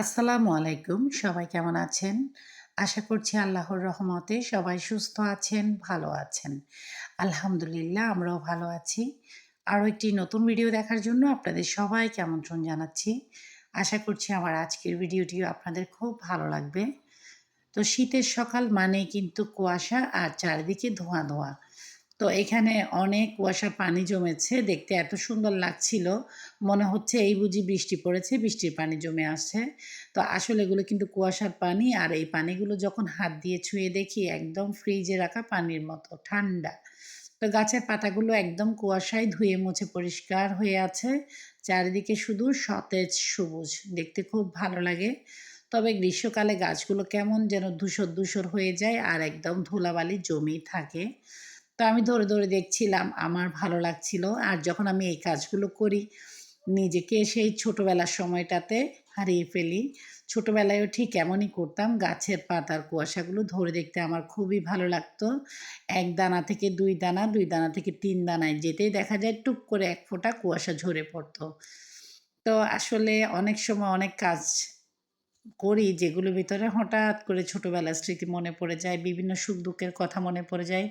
আসসালামু আলাইকুম। সবাই কেমন আছেন? আশা করছি আল্লাহর রহমতে সবাই সুস্থ আছেন, ভালো আছেন। আলহামদুলিল্লাহ, আমরাও ভালো আছি। আরও একটি নতুন ভিডিও দেখার জন্য আপনাদের সবাইকে আমন্ত্রণ জানাচ্ছি। আশা করছি আমার আজকের ভিডিওটিও আপনাদের খুব ভালো লাগবে। তো শীতের সকাল মানেই কিন্তু কুয়াশা আর চারিদিকে ধোঁয়া ধোঁয়া। তো এখানে অনেক কুয়াশা পানি জমেছে, দেখতে এত সুন্দর লাগছিল। মনে হচ্ছে এই বুঝি বৃষ্টি পড়েছে, বৃষ্টির পানি জমে আসছে তো আসলে এগুলো কিন্তু কুয়াশার পানি, আর এই পানিগুলো যখন হাত দিয়ে ছুঁয়ে দেখি, একদম ফ্রিজে রাখা পানির মতো, ঠান্ডা। তো গাছের পাতাগুলো একদম কুয়াশায় ধুয়ে মুছে পরিষ্কার হয়ে আছে। চারিদিকে শুধু সতেজ সবুজ, দেখতে খুব ভালো লাগে। তবে গ্রীষ্মকালে গাছগুলো কেমন যেন ধূসর ধূসর হয়ে যায়, আর একদম ধুলাবালি জমি থাকে। তো আমি ধরে ধরে দেখছিলাম, আমার ভালো লাগছিল। আর যখন আমি এই কাজগুলো করি, নিজেকে সেই ছোটোবেলার সময়টাতে হারিয়ে ফেলি। ছোটোবেলায়ও ঠিক এমনই করতাম, গাছের পাতার কুয়াশাগুলো ধরে দেখতে আমার খুবই ভালো লাগতো। এক দানা থেকে দুই দানা দুই দানা থেকে তিন দানায় যেতেই দেখা যায় টুক করে এক ফোঁটা কুয়াশা ঝরে পড়তো। তো আসলে অনেক সময় অনেক কাজ করি যেগুলোর ভিতরে হঠাৎ করে ছোটোবেলার স্মৃতি মনে পড়ে যায়, বিভিন্ন সুখ দুঃখের কথা মনে পড়ে যায়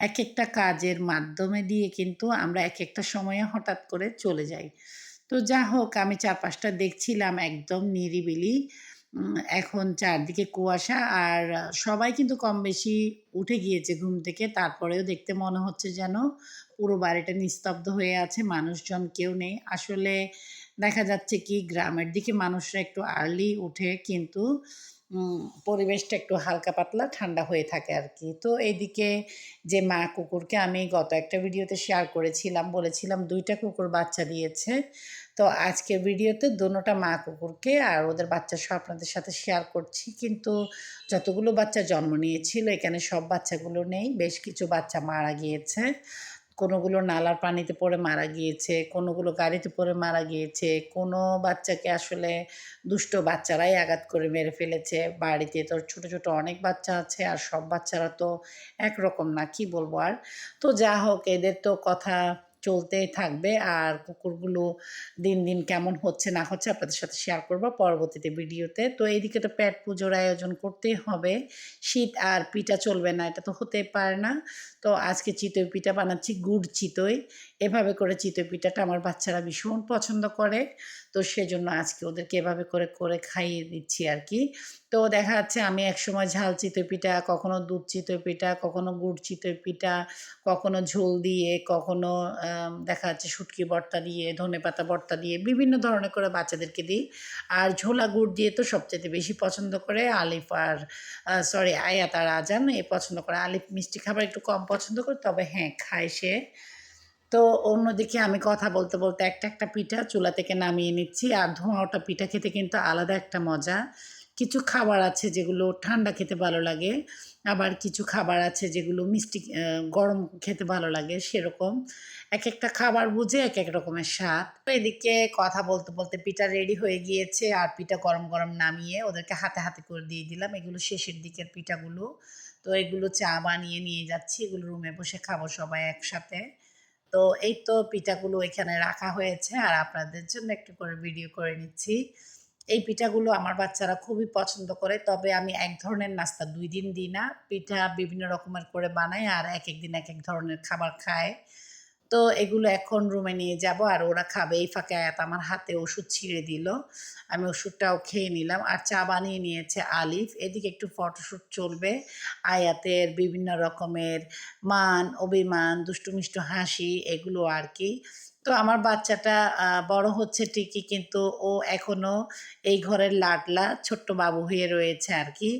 এক একটা কাজের মাধ্যমে দিয়ে কিন্তু আমরা এক একটা সময়ে হঠাৎ করে চলে যাই। তো যা হোক, আমি চারপাশটা দেখছিলাম একদম নিরিবিলি। এখন চারদিকে কুয়াশা আর সবাই কিন্তু কম বেশি উঠে গিয়েছে ঘুম থেকে, তারপরেও দেখতে মনে হচ্ছে যেন পুরো বাড়িটা নিস্তব্ধ হয়ে আছে, মানুষজন কেউ নেই। আসলে দেখা যাচ্ছে কি, গ্রামের দিকে মানুষরা একটু আর্লি উঠে কিন্তু পরিবেশটা একটু হালকা পাতলা ঠান্ডা হয়ে থাকে আর কি। তো এইদিকে যে মা কুকুরকে আমি গত একটা ভিডিওতে শেয়ার করেছিলাম, বলেছিলাম দুইটা কুকুর বাচ্চা দিয়েছে। তো আজকের ভিডিওতে দোনোটা মা কুকুরকে আর ওদের বাচ্চা সব আপনাদের সাথে শেয়ার করছি। কিন্তু যতগুলো বাচ্চা জন্ম নিয়েছিল, এখানে সব বাচ্চাগুলো নেই, বেশ কিছু বাচ্চা মারা গিয়েছে। কোনোগুলো নালার পানিতে পড়ে মারা গিয়েছে, কোনোগুলো গাড়িতে পড়ে মারা গিয়েছে, কোনো বাচ্চাকে আসলে দুষ্ট বাচ্চারাই আঘাত করে মেরে ফেলেছে। বাড়িতে তো ছোট ছোট অনেক বাচ্চা আছে আর সব বাচ্চারা তো একরকম না, কি বলব আর? তো যা হোক এদের তো কথা চলতেই থাকবে আর কুকুরগুলো দিন দিন কেমন হচ্ছে না হচ্ছে আপনাদের সাথে শেয়ার করব পরবর্তীতে ভিডিওতে তো এইদিকে তো প্যাট পুজোর আয়োজন করতেই হবে। শীত আর পিঠা চলবে না, এটা তো হতে পারে না। তো আজকে চিতই পিঠা বানাচ্ছি, গুড় চিতই। এভাবে করে চিতই পিঠাটা আমার বাচ্চারা ভীষণ পছন্দ করে। তো সেজন্য আজকে ওদেরকে এভাবে করে করে খাইয়ে দিচ্ছি আর কি। তো দেখা যাচ্ছে আমি একসময় ঝাল চিতই পিঠা, কখনো দুধ চিতই পিঠা, কখনো গুড় চিতই পিঠা, কখনো ঝোল দিয়ে, কখনো দেখা যাচ্ছে শুটকি ভর্তা দিয়ে, ধনে পাতা ভর্তা দিয়ে, বিভিন্ন ধরনের করে বাচ্চাদেরকে দিই। আর ঝোলা গুড় দিয়ে তো সবচেয়ে বেশি পছন্দ করে আলিফ আর সরি আয়াত আর আজান, এ পছন্দ করে। আলিফ মিষ্টি খাবার একটু কম পছন্দ করে, তবে হ্যাঁ খায় সে। তো অন্যদিকে আমি কথা বলতে বলতে একটা একটা পিঠা চুলা থেকে নামিয়ে নিচ্ছি, আর ধোঁয়া ওটা পিঠা খেতে কিন্তু আলাদা একটা মজা। কিছু খাবার আছে যেগুলো ঠান্ডা খেতে ভালো লাগে আবার কিছু খাবার আছে যেগুলো মিষ্টি গরম খেতে ভালো লাগে, সেরকম। এক একটা খাবার বুঝে এক এক রকমের স্বাদ। এদিকে কথা বলতে বলতে পিঠা রেডি হয়ে গিয়েছে, আর পিঠা গরম গরম নামিয়ে ওদেরকে হাতে হাতে করে দিয়ে দিলাম। এগুলো শেষের দিকের পিঠাগুলো। তো এগুলো চা বানিয়ে নিয়ে যাচ্ছি, এগুলো রুমে বসে খাব সবাই একসাথে। তো এই তো পিঠাগুলো এখানে রাখা হয়েছে, আর আপনাদের জন্য একটু করে ভিডিও করে নিচ্ছি। এই পিঠাগুলো আমার বাচ্চারা খুবই পছন্দ করে, তবে আমি এক ধরনের নাস্তা দুই দিন দিই না। পিঠা বিভিন্ন রকমের করে বানাই আর এক এক দিন এক এক ধরনের খাবার খায়। তো এগুলো এখন রুমে নিয়ে যাব আর ওরা খাবে। এই ফাঁকে আয়াত আমার হাতে ওষুধ ছিঁড়ে দিল। আমি ওষুধটাও খেয়ে নিলাম আর চা বানিয়ে নিয়েছে আলিফ। এদিকে একটু ফটোশ্যুট চলবে। আয়াতের বিভিন্ন রকমের মান, অভিমান দুষ্টু মিষ্টু হাসি, এগুলো আর কি। তো আমার বাচ্চাটা বড় হচ্ছে ঠিকই কিন্তু ও এখনও এই ঘরের লাডলা ছোট্ট বাবু হয়ে রয়েছে আর কি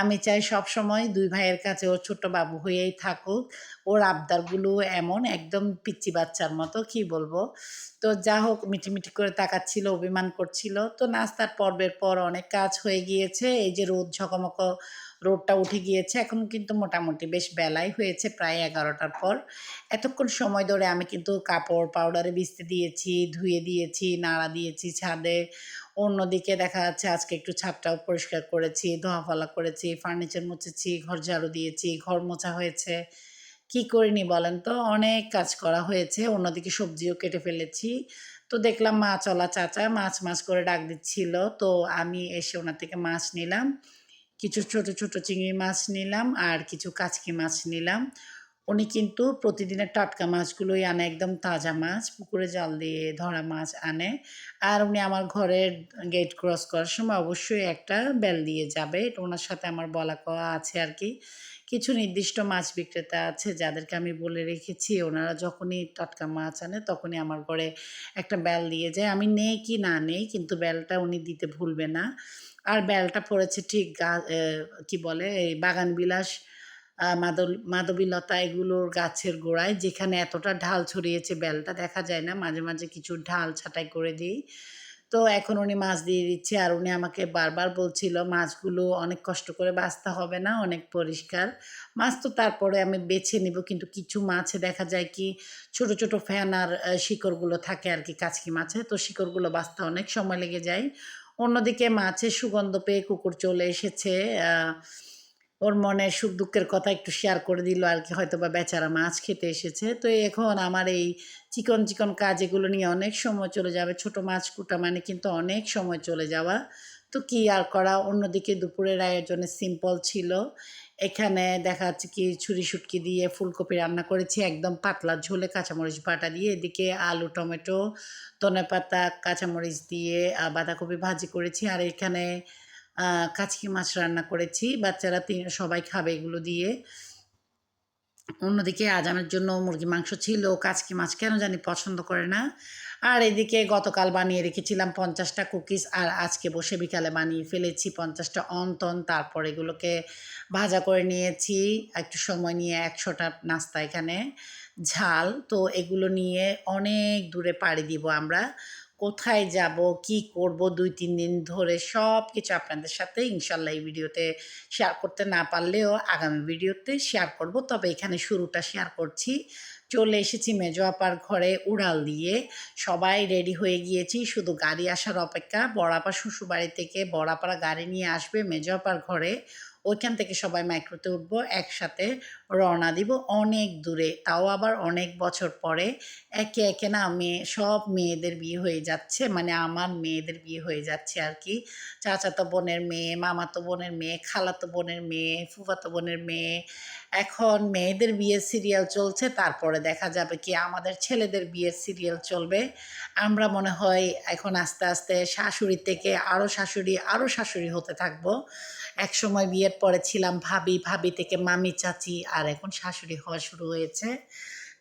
আমি চাই সব সময় দুই ভাইয়ের কাছে ও ছোট্ট বাবু হয়েই থাকুক। ওর আবদারগুলো এমন, একদম পিচ্চি বাচ্চার মতো, কি বলব? তো যা হোক, মিটিমিটি করে তাকাচ্ছিল, অভিমান করছিল। তো নাস্তার পর্বের পর অনেক কাজ হয়ে গিয়েছে। এই যে রোদ ঝকমক রোদটা উঠে গিয়েছে। এখন কিন্তু মোটামুটি বেশ বেলাই হয়েছে প্রায় এগারোটার পর। এতক্ষণ সময় ধরে আমি কিন্তু কাপড় পাউডারে ভিজতে দিয়েছি, ধুয়ে দিয়েছি, নাড়া দিয়েছি ছাদে। অন্যদিকে দেখা যাচ্ছে আজকে একটু ছাদটাও পরিষ্কার করেছি ধোয়া ফলা করেছি, ফার্নিচার মুছেছি, ঘর ঝাড়ু দিয়েছি, ঘর মোছা হয়েছে। কি করিনি বলেন তো? অনেক কাজ করা হয়েছে, অন্যদিকে সবজিও কেটে ফেলেছি। তো দেখলাম মাছওয়ালা চাচা, মাছ মাছ করে ডাক দিচ্ছিল। তো আমি এসে ওনার থেকে মাছ নিলাম। কিছু ছোট ছোট চিংড়ি মাছ নিলাম আর কিছু কাচকি মাছ নিলাম। উনি কিন্তু প্রতিদিনের টাটকা মাছগুলোই আনে, একদম তাজা মাছ, পুকুরে জাল দিয়ে ধরা মাছ আনে। আর উনি আমার ঘরের গেট ক্রস করার সময় অবশ্যই একটা বেল দিয়ে যাবে। এটা ওনার সাথে আমার বলা কওয়া আছে আর কি। কিছু নির্দিষ্ট মাছ বিক্রেতা আছে যাদেরকে আমি বলে রেখেছি, ওনারা যখনই টাটকা মাছ আনে তখনই আমার ঘরে একটা বেল দিয়ে যায়। আমি নেই কি না নেই, কিন্তু বেলটা উনি দিতে ভুলবে না। আর বেলটা পড়েছে ঠিক গা কি বলে, এই বাগান বিলাস মাদল মাধবীলতা এগুলোর গাছের গোড়ায়, যেখানে এতটা ঢাল ছড়িয়েছে বেলটা, দেখা যায় না, মাঝে মাঝে কিছু ঢাল ছাটাই করে দিই। তো এখন উনি মাছ দিয়ে দিচ্ছে, আর উনি আমাকে বারবার বলছিল, মাছগুলো অনেক কষ্ট করে বাঁচতে হবে না, অনেক পরিষ্কার। মাছ তো তারপরে আমি বেছে নিব, কিন্তু কিছু মাছে দেখা যায় কি, ছোট ছোট ফ্যান আর শিকড়গুলো থাকে আর কি, কাচকি মাছে। তো শিকড়গুলো বাঁচতে অনেক সময় লেগে যায়। অন্যদিকে মাছের সুগন্ধ পেয়ে কুকুর চলে এসেছে। ওর মনে সুখ দুঃখের কথা একটু শেয়ার করে দিল আর কি হয়তো বা বেচারা মাছ খেতে এসেছে। তো এখন আমার এই চিকন চিকন কাজ এগুলো নিয়ে অনেক সময় চলে যাবে। ছোট মাছ কুটা মানে কিন্তু অনেক সময় চলে যাওয়া। তো কি আর করা? অন্যদিকে দুপুরের আয়োজনে সিম্পল ছিল। এখানে দেখা যাচ্ছে কি ছুরি শুটকি দিয়ে ফুলকপি রান্না করেছি, একদম পাতলা ঝোলে কাঁচামরিচ বাটা দিয়ে। এদিকে আলু, টমেটো, ধনে পাতা, কাঁচামরিচ দিয়ে বাঁধাকপি ভাজি করেছি। আর এখানে কাচকি মাছ রান্না করেছি। বাচ্চারা তিন, সবাই খাবে এগুলো দিয়ে। অন্যদিকে আজ আমার জন্য মুরগি মাংস ছিল। কাচকি মাছ কেন জানি পছন্দ করে না। আর এদিকে গতকাল বানিয়ে রেখেছিলাম পঞ্চাশটা কুকিজ, আর আজকে বসে বিকালে বানিয়ে ফেলেছি পঞ্চাশটা অন্তন। তারপর এগুলোকে ভাজা করে নিয়েছি, একটু সময় নিয়ে একশোটা নাস্তা এখানে। ঝাল, তো এগুলো নিয়ে অনেক দূরে পাড়ি দিব আমরা। কোথায় যাব, কি করব, দুই তিন দিন ধরে সব কিছু আপনাদের সাথে ইনশাল্লাহ এই ভিডিওতে শেয়ার করতে না পারলেও আগামী ভিডিওতে শেয়ার করব। তবে এখানে শুরুটা শেয়ার করছি। চলে এসেছি মেজো আপার ঘরে উড়াল দিয়ে। সবাই রেডি হয়ে গিয়েছি, শুধু গাড়ি আসার অপেক্ষা। বড়াপা শ্বশুরবাড়ি থেকে বড়াপাড়া গাড়ি নিয়ে আসবে মেজো আপার ঘরে। ওইখান থেকে সবাই মাইক্রোতে উঠবো, একসাথে রওনা দিব। অনেক দূরে, তাও আবার অনেক বছর পরে। একে একে না মেয়ে সব মেয়েদের বিয়ে হয়ে যাচ্ছে মানে আমার মেয়েদের বিয়ে হয়ে যাচ্ছে আর কি। চাচাতো বোনের মেয়ে, মামাতো বোনের মেয়ে, খালাতো বোনের মেয়ে, ফুফাতো বোনের মেয়ে। এখন মেয়েদের বিয়ের সিরিয়াল চলছে, তারপরে দেখা যাবে কি আমাদের ছেলেদের বিয়ের সিরিয়াল চলবে। আমরা মনে হয় এখন আস্তে আস্তে শাশুড়ি থেকে আরও শাশুড়ি আরও শাশুড়ি হতে থাকব। এক সময় বিয়ের পরে ছিলাম ভাবি ভাবি থেকে মামি, চাচি আর এখন শাশুড়ি হওয়া শুরু হয়েছে।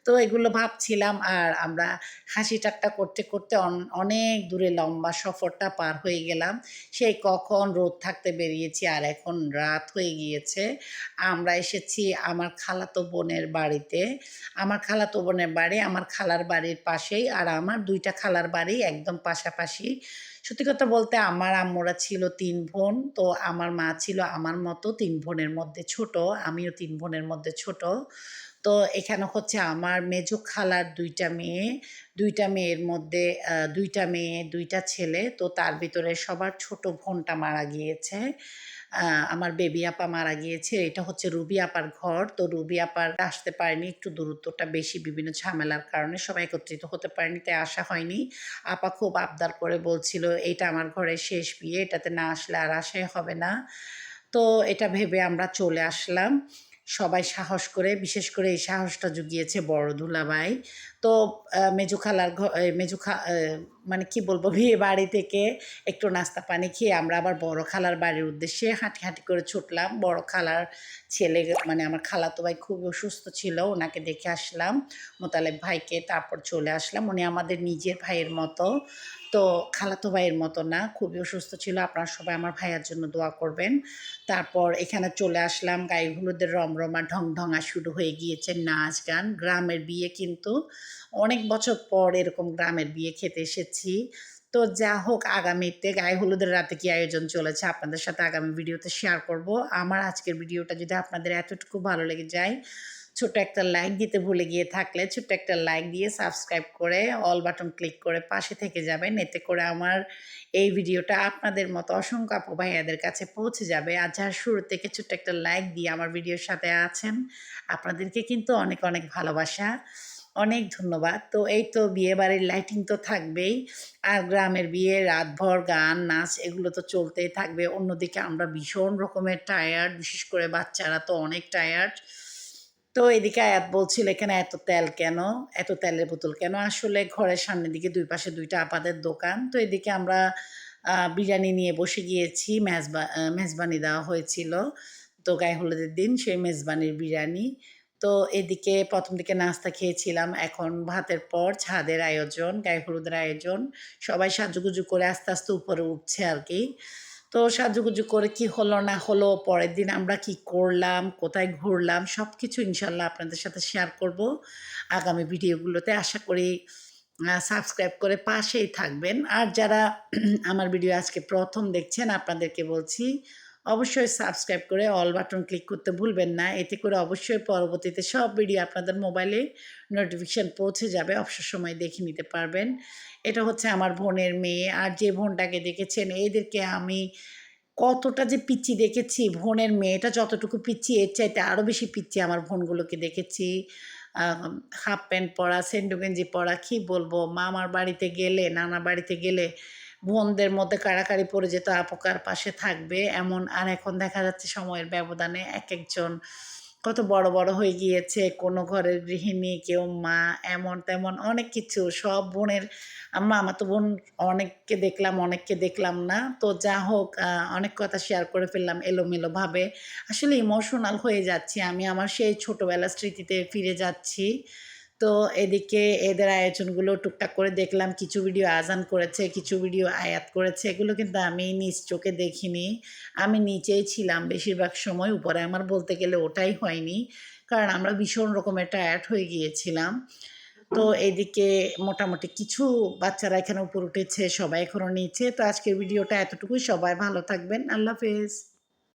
তো এগুলো ভাবছিলাম আর আমরা হাসি ঠাট্টা করতে করতে অনেক দূরে লম্বা সফরটা পার হয়ে গেলাম। সেই কখন রোদ থাকতে বেরিয়েছি আর এখন রাত হয়ে গিয়েছে। আমরা এসেছি আমার খালাতো বোনের বাড়িতে। আমার খালাতো বোনের বাড়ি, আমার খালার বাড়ির পাশেই আর আমার দুইটা খালার বাড়ি একদম পাশাপাশি। সত্যি কথা বলতে আমার আম্মুরা ছিল তিন বোন, তো আমার মা ছিল আমার মতো তিন বোনের মধ্যে ছোট, আমিও তিন বোনের মধ্যে ছোট। তো এখানে হচ্ছে আমার মেজ খালার দুইটা মেয়ে, দুইটা মেয়ের মধ্যে দুইটা মেয়ে, দুইটা ছেলে, তো তার ভিতরে সবার ছোট বোনটা মারা গিয়েছে। আমার বেবি আপা মারা গিয়েছে। এটা হচ্ছে রুবি আপার ঘর। তো রুবি আপার আসতে পারেনি। একটু দূরত্বটা বেশি বিভিন্ন ঝামেলার কারণে সবাই একত্রিত হতে পারেনি, তাই আসা হয়নি। আপা খুব আবদার করে বলছিল এটা আমার ঘরের শেষ বিয়ে, এটাতে না আসলে আর আসাই হবে না। তো এটা ভেবে আমরা চলে আসলাম। সবাই সাহস করে, বিশেষ করে এই সাহসটা জুগিয়েছে বড় ধুলাভাই তো মেজু খালার মেজু খা মানে কি বলব, বিয়ে বাড়ি থেকে একটু নাস্তা পানি খেয়ে আমরা আবার বড় খালার বাড়ির উদ্দেশ্যে হাঁটি হাঁটি করে ছুটলাম। বড় খালার ছেলে মানে আমার খালাতো ভাই খুব অসুস্থ ছিল, ওনাকে দেখে আসলাম, মোতালেব ভাইকে তারপর চলে আসলাম। উনি আমাদের নিজের ভাইয়ের মতো, তো খালাতো ভাইয়ের মতো না, খুবই অসুস্থ ছিল। আপনারা সবাই আমার ভাইয়ার জন্য দোয়া করবেন। তারপর এখানে চলে আসলাম, গায়ে হলুদের রমরমা ঢং ঢঙা শুরু হয়ে গিয়েছে নাচ গান। গ্রামের বিয়ে কিন্তু অনেক বছর পর এরকম গ্রামের বিয়ে খেতে এসেছি। তো যা হোক আগামীতে গায়ে হলুদের রাতে কি আয়োজন চলেছে আপনাদের সাথে আগামী ভিডিওতে শেয়ার করব। আমার আজকের ভিডিওটা যদি আপনাদের এতটুকু ভালো লেগে যায়, ছোট্ট একটা লাইক দিতে ভুলে গিয়ে থাকলে ছোট্ট একটা লাইক দিয়ে সাবস্ক্রাইব করে অল বাটন ক্লিক করে পাশে থেকে যাবেন। এতে করে আমার এই ভিডিওটা আপনাদের মতো অসংখ্য আপু ভাইয়াদের কাছে পৌঁছে যাবে। আর যার শুরু থেকে ছোট্ট একটা লাইক দিয়ে আমার ভিডিওর সাথে আছেন, আপনাদেরকে কিন্তু অনেক অনেক ভালোবাসা। অনেক ধন্যবাদ। তো এই তো বিয়ে বাড়ির লাইটিং তো থাকবেই। আর গ্রামের বিয়ে, রাতভর গান, নাচ এগুলো তো চলতেই থাকবে। অন্যদিকে আমরা ভীষণ রকমের টায়ার্ড বিশেষ করে বাচ্চারা তো অনেক টায়ার্ড তো এদিকে আয়াত বলছিল, এখানে এত তেল কেন? এত তেলের বোতল কেন? আসলে ঘরের সামনের দিকে দুই পাশে দুইটা আপাদের দোকান। তো এদিকে আমরা বিরিয়ানি নিয়ে বসে গিয়েছি। মেজবা মেজবানি দেওয়া হয়েছিল। তো গায়ে হলুদের দিন, সেই মেজবানির বিরিয়ানি। তো এদিকে প্রথম দিকে নাস্তা খেয়েছিলাম। এখন ভাতের পর ছাদের আয়োজন, গায়ে হলুদের আয়োজন। সবাই সাজুগুজু করে আস্তে আস্তে উপরে উঠছে আর কি। তো সাজুগুজু করে কি হলো না হলো, পরের দিন আমরা কি করলাম, কোথায় ঘুরলাম সব কিছু ইনশাল্লাহ আপনাদের সাথে শেয়ার করব। আগামী ভিডিওগুলোতে আশা করি সাবস্ক্রাইব করে পাশেই থাকবেন। আর যারা আমার ভিডিও আজকে প্রথম দেখছেন, আপনাদেরকে বলছি অবশ্যই সাবস্ক্রাইব করে অল বাটন ক্লিক করতে ভুলবেন না। এতে করে অবশ্যই পরবর্তীতে সব ভিডিও আপনাদের মোবাইলে নোটিফিকেশান পৌঁছে যাবে। অবসর সময় দেখে নিতে পারবেন। এটা হচ্ছে আমার বোনের মেয়ে। আর যে বোনটাকে দেখেছেন, এদেরকে আমি কতটা যে পিচ্ছি দেখেছি বোনের মেয়েটা, যতটুকু পিচ্ছি এর চাইতে আরও বেশি পিচ্ছি আমার বোনগুলোকে দেখেছি। হাফ প্যান্ট পরা সেন্ডু গেঞ্জি পরা, কী বলব মামার বাড়িতে গেলে, নানা বাড়িতে গেলে বোনদের মধ্যে কাড়াকাড়ি পড়ে যেত, আপোকার পাশে থাকবে এমন। আর এখন দেখা যাচ্ছে সময়ের ব্যবধানে এক একজন কত বড় বড় হয়ে গিয়েছে, কোনো ঘরের গৃহিণী, কেউ মা, এমন তেমন অনেক কিছু। সব বোনের আম্মা, আমার তো বোন অনেককে দেখলাম অনেককে দেখলাম না। তো যা হোক অনেক কথা শেয়ার করে ফেললাম এলোমেলোভাবে। আসলে ইমোশনাল হয়ে যাচ্ছি আমি, আমার সেই ছোটোবেলার স্মৃতিতে ফিরে যাচ্ছি। তো এদিকে এদের আয়োজনগুলো টুকটাক করে দেখলাম। কিছু ভিডিও আজান করেছে, কিছু ভিডিও আয়াত করেছে। এগুলো কিন্তু আমি নিজ চোখে দেখিনি। আমি নিচেই ছিলাম বেশিরভাগ সময়। উপরে আমার বলতে গেলে ওটাই হয়নি। কারণ আমরা ভীষণ রকমের টায়ার্ড হয়ে গিয়েছিলাম। তো এদিকে মোটামুটি কিছু বাচ্চারা এখানে উপর উঠেছে, সবাই এখনও নিচে। তো আজকের ভিডিওটা এতটুকুই। সবাই ভালো থাকবেন। আল্লাহ হাফেজ।